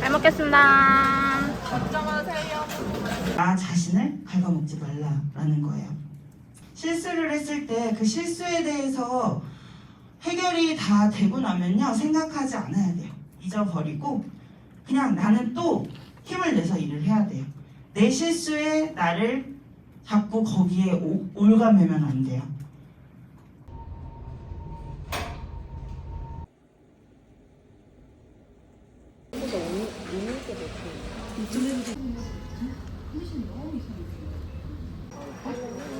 잘 먹겠습니다. 나 자신을 갉아먹지 말라라는 거예요. 실수를 했을 때 그 실수에 대해서 해결이 다 되고 나면요 생각하지 않아야 돼요. 잊어버리고 그냥 나는 또 힘을 내서 일을 해야 돼요. 내 실수에 나를 자꾸 거기에 오- 올가매면 안 돼요.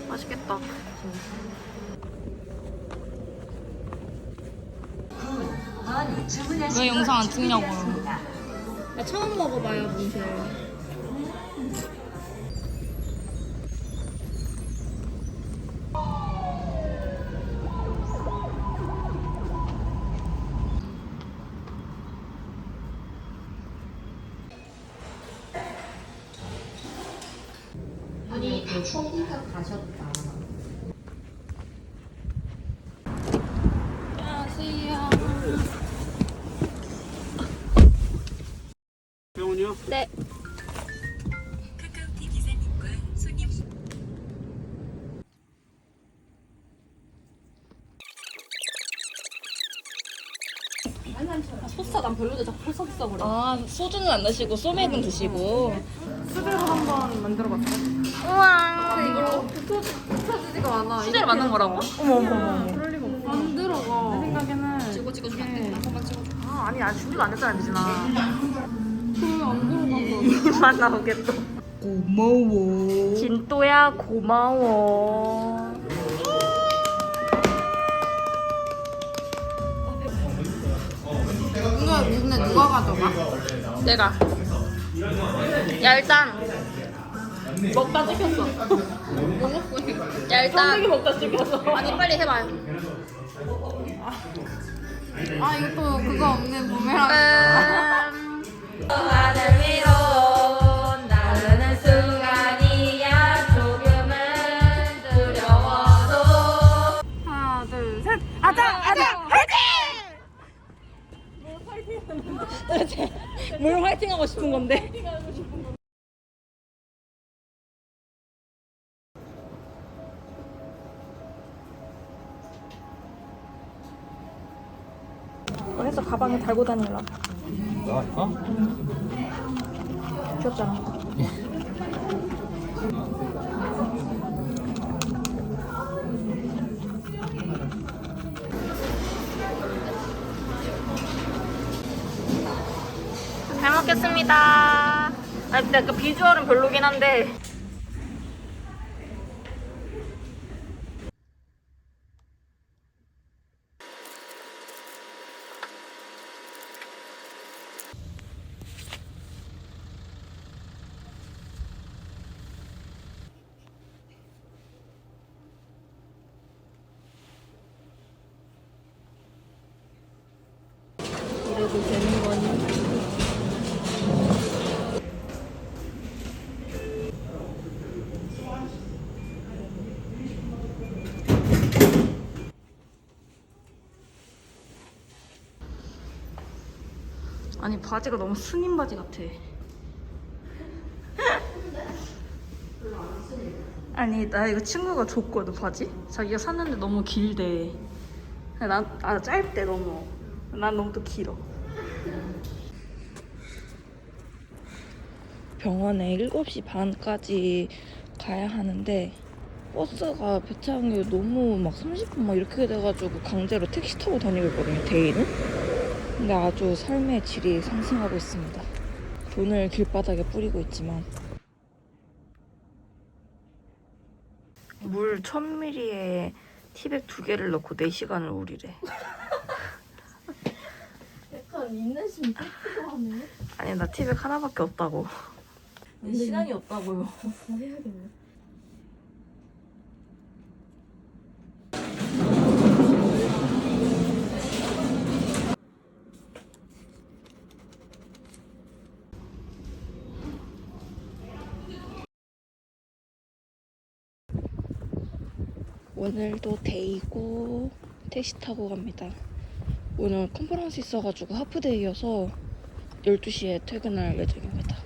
맛있겠다. 왜 영상 안 찍냐고요? 나 처음 먹어봐요, 문세. 아니 그 초기가 가셨다. 소스가 난 별로데 자꾸 펄썩있어 그래. 아, 소주는 안 드시고 소맥은 드시고. 수제로 한번 만들어봤어. 우와. 근데 붙여지, 붙여지지가 않아. 수제를 만든 거라고? 어머, 어머, 어머. 그럴 리가 없어. 안 들어가. 내 생각에는. 찍어 찍어 주면 안 돼. 한 번만 찍어. 아, 아니, 아직 준비도 안 했잖아, 미진아. 왜안 들어간 입만 나오겠다. 고마워. 진또야 고마워. 이거 근데 누가 가져가? 내가. 야 일단 먹다 찍혔어. 야 일단 먹다 찍혔어. 아니 빨리 해봐요. 아, 이것도 그거 없는 부메 뭘 화이팅하고 싶은 건데? 해서 가방에 달고 다닐라. 어? 귀엽잖아. 먹겠습니다. 아 근데 그 비주얼은 별로긴 한데 이래도 되는 거니? 아니 바지가 너무 스님 바지 같아. 아니 나 이거 친구가 줬거든 바지. 자기가 샀는데 너무 길대. 난아 짧대 너무. 난 너무 또 길어. 병원에 7시 반까지 가야 하는데 버스가 배차한 게 너무 막 30분 막 이렇게 돼가지고 강제로 택시 타고 다니고 있거든요 데이는. 근데 아주 삶의 질이 상승하고 있습니다. 돈을 길바닥에 뿌리고 있지만 물 1000ml에 티백 두 개를 넣고 4시간을 우리래. 약간 인내심 뺏기도 하네. 아니 나 티백 하나밖에 없다고. 시간이 없다고요. 해야겠네. 오늘도 데이고 택시 타고 갑니다. 오늘 컨퍼런스 있어가지고 하프데이여서 12시에 퇴근할 예정입니다.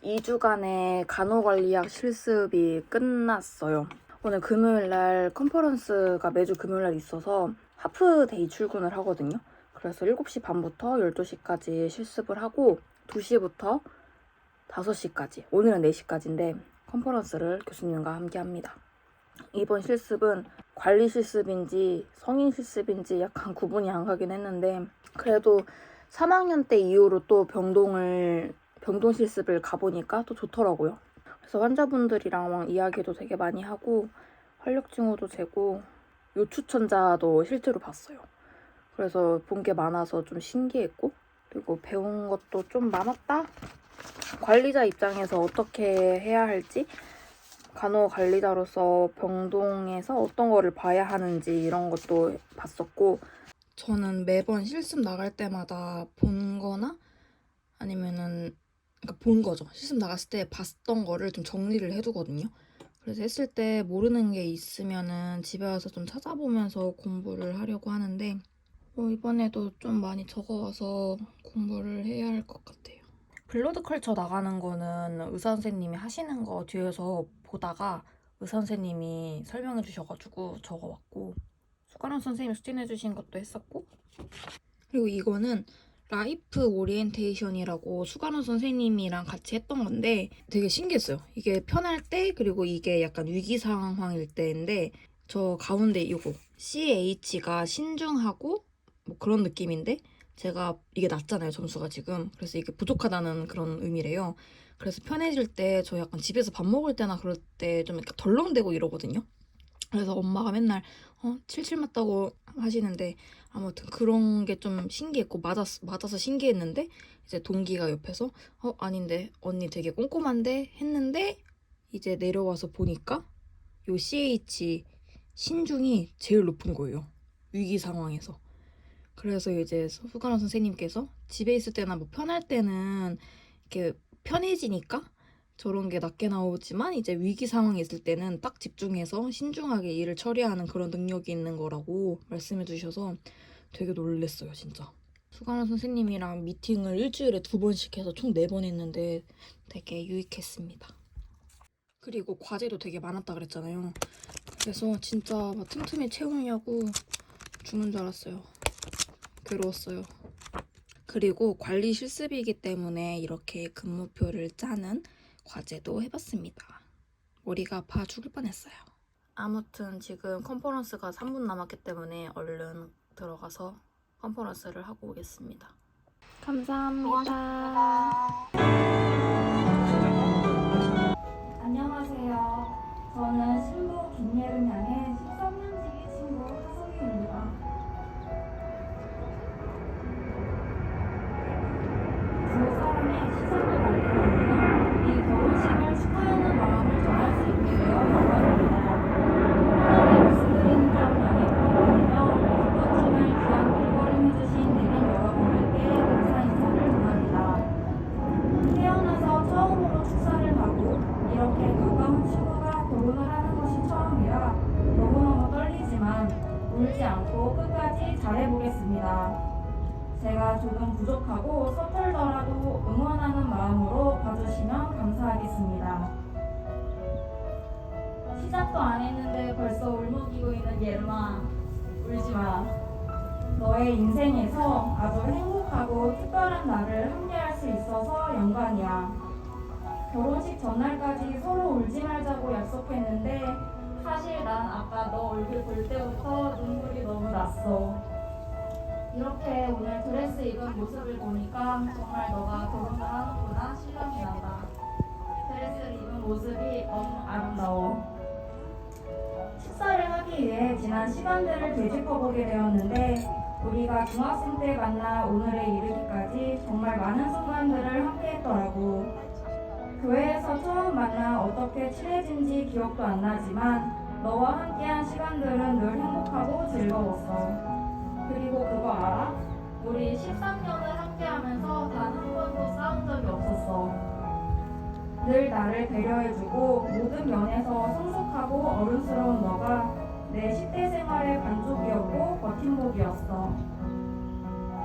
2주간의 간호관리학 실습이 끝났어요. 오늘 금요일날 컨퍼런스가 매주 금요일날 있어서 하프데이 출근을 하거든요. 그래서 7시 반부터 12시까지 실습을 하고 2시부터 5시까지, 오늘은 4시까지인데 컨퍼런스를 교수님과 함께 합니다. 이번 실습은 관리 실습인지 성인 실습인지 약간 구분이 안 가긴 했는데 그래도 3학년 때 이후로 또 병동을 병동 실습을 가보니까 또 좋더라고요. 그래서 환자분들이랑 이야기도 되게 많이 하고 활력 징후도 재고 요추천자도 실제로 봤어요. 그래서 본 게 많아서 좀 신기했고 그리고 배운 것도 좀 많았다. 관리자 입장에서 어떻게 해야 할지 간호 관리자로서 병동에서 어떤 거를 봐야 하는지 이런 것도 봤었고 저는 매번 실습 나갈 때마다 본 거나 아니면은 그러니까 본 거죠. 실습 나갔을 때 봤던 거를 좀 정리를 해두거든요. 그래서 했을 때 모르는 게 있으면은 집에 와서 좀 찾아보면서 공부를 하려고 하는데 어, 이번에도 좀 많이 적어와서 공부를 해야 할 것 같아요. 블러드 컬처 나가는 거는 의사 선생님이 하시는 거 뒤에서 보다가 의사 선생님이 설명해 주셔가지고 적어왔고 수가람 선생님 수진해 주신 것도 했었고 그리고 이거는 라이프 오리엔테이션이라고 수가람 선생님이랑 같이 했던 건데 되게 신기했어요. 이게 편할 때 그리고 이게 약간 위기 상황일 때인데 저 가운데 이거 CH가 신중하고 뭐 그런 느낌인데 제가 이게 낮잖아요 점수가 지금. 그래서 이게 부족하다는 그런 의미래요. 그래서 편해질 때 저 약간 집에서 밥 먹을 때나 그럴 때 좀 이렇게 덜렁대고 이러거든요. 그래서 엄마가 맨날 어 칠칠 맞다고 하시는데 아무튼 그런 게 좀 신기했고 맞았, 맞아서 신기했는데 이제 동기가 옆에서 어 아닌데. 언니 되게 꼼꼼한데? 했는데 이제 내려와서 보니까 요 CH 신중이 제일 높은 거예요. 위기 상황에서 그래서 이제 수가람 선생님께서 집에 있을 때나 뭐 편할 때는 이렇게 편해지니까 저런 게 낮게 나오지만 이제 위기 상황에 있을 때는 딱 집중해서 신중하게 일을 처리하는 그런 능력이 있는 거라고 말씀해 주셔서 되게 놀랬어요 진짜. 수가람 선생님이랑 미팅을 일주일에 두 번씩 해서 총 네 번 했는데 되게 유익했습니다. 그리고 과제도 되게 많았다 그랬잖아요. 그래서 진짜 막 틈틈이 채우냐고 죽는 줄 알았어요 괴로웠어요. 그리고 관리 실습이기 때문에 이렇게 근무표를 짜는 과제도 해봤습니다. 머리가 아파 죽을 뻔했어요. 아무튼 지금 컨퍼런스가 3분 남았기 때문에 얼른 들어가서 컨퍼런스를 하고 오겠습니다. 감사합니다. 안녕하세요. 저는 신부 김예은 양의 시작도 안 했는데 벌써 울먹이고 있는 예름아 울지 마. 너의 인생에서 아주 행복하고 특별한 날을 함께할 수 있어서 영광이야. 결혼식 전날까지 서로 울지 말자고 약속했는데 사실 난 아까 너 얼굴 볼 때부터 눈물이 너무 났어. 이렇게 오늘 드레스 입은 모습을 보니까 정말 너가 결혼을 하는구나 실감이 난다. 드레스를 입은 모습이 너무 아름다워. 하기 위해 지난 시간들을 되짚어보게 되었는데 우리가 중학생 때 만나 오늘에 이르기까지 정말 많은 순간들을 함께했더라고. 교회에서 처음 만나 어떻게 친해진지 기억도 안 나지만 너와 함께한 시간들은 늘 행복하고 즐거웠어. 그리고 그거 알아? 우리 13년을 함께하면서 단 한 번도 싸운 적이 없었어. 늘 나를 배려해주고 모든 면에서 성숙하고 어른스러운 너가 내 10대 생활의 반쪽이었고 버팀목이었어.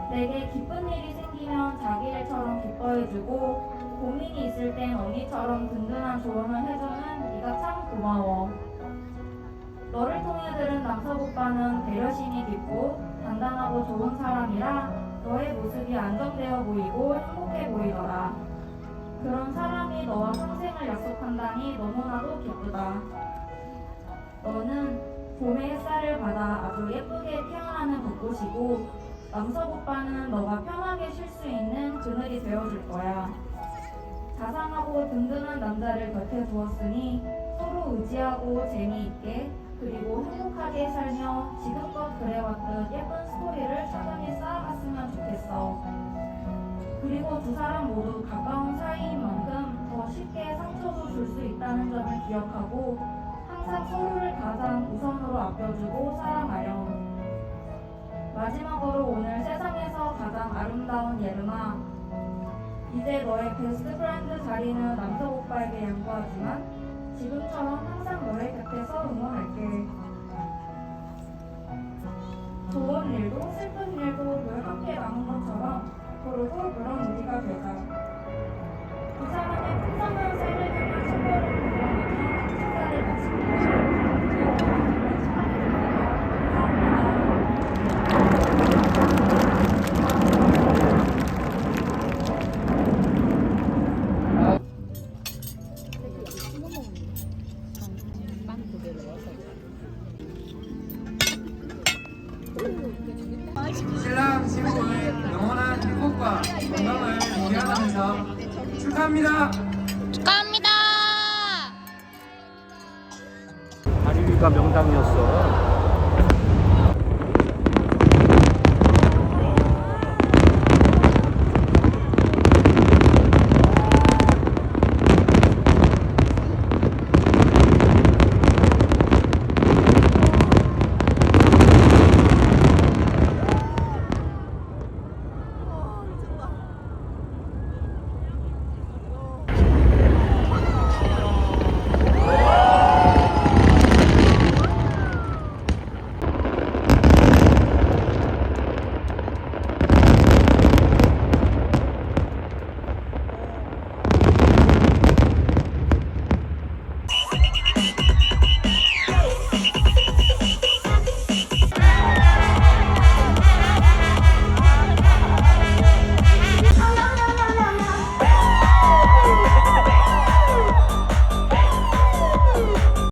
내게 기쁜 일이 생기면 자기 일처럼 기뻐해주고 고민이 있을 땐 언니처럼 든든한 조언을 해주는 네가 참 고마워. 너를 통해 들은 남석 오빠는 배려심이 깊고 단단하고 좋은 사람이라 너의 모습이 안정되어 보이고 행복해 보이더라. 그런 사람이 너와 평생을 약속한다니 너무나도 기쁘다. 너는 봄의 햇살을 받아 아주 예쁘게 피어나는 벚꽃이고 남석 오빠는 너가 편하게 쉴 수 있는 그늘이 되어줄 거야. 자상하고 든든한 남자를 곁에 두었으니 서로 의지하고 재미있게 그리고 행복하게 살며 지금껏 그래왔던 예쁜 스토리를 꾸준히 쌓아갔으면 좋겠어. 그리고 두 사람 모두 가까운 사이인 만큼 더 쉽게 상처도 줄 수 있다는 점을 기억하고 항상 서로를 가장 우선으로 아껴주고 사랑하렴. 마지막으로 오늘 세상에서 가장 아름다운 예름아 이제 너의 베스트 프렌드 자리는 남석 오빠에게 양보하지만 지금처럼 항상 너의 곁에서 응원할게. 좋은 일도 슬픈 일도 늘 함께 것 신랑 신부의 영원한 행복과 건강을 기원하면서 축하합니다. 축하합니다. 다리위가 명당이었어.